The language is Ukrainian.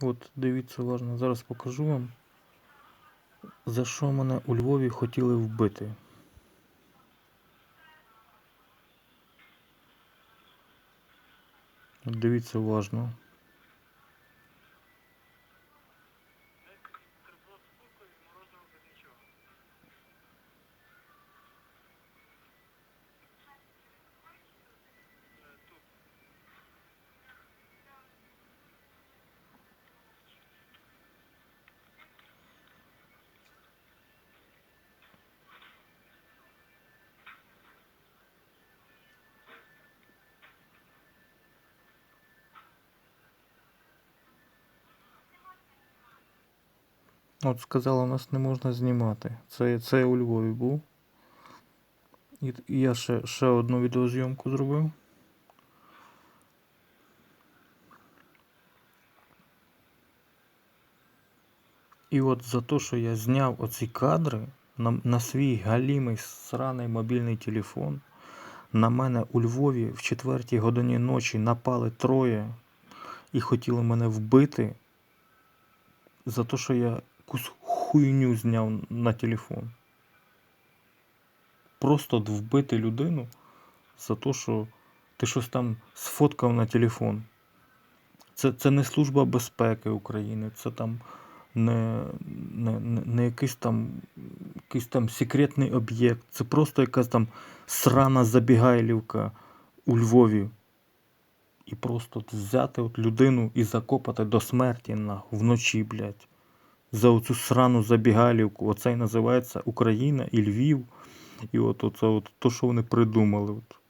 От, дивіться уважно, зараз покажу вам, за що мене у Львові хотіли вбити. Дивіться уважно. От сказала, нас не можна знімати. Це, це я у Львові був. І, і я ще, ще одну відеозйомку зробив. І от за те, що я зняв оці кадри на, на свій галімий сраний мобільний телефон, на мене у Львові в четвертій годині ночі напали троє і хотіли мене вбити за те, що я якусь хуйню зняв на телефон. Просто вбити людину за те, що ти щось там сфоткав на телефон. Це, це не Служба безпеки України, це там не, не, не, якийсь там якийсь там секретний об'єкт. Це просто якась там срана забігайлівка у Львові. І просто взяти от людину і закопати до смерті нахуй, вночі, блядь. За оцю срану забігалівку. Оце і називається Україна і Львів. І от оце от то, що вони придумали. От.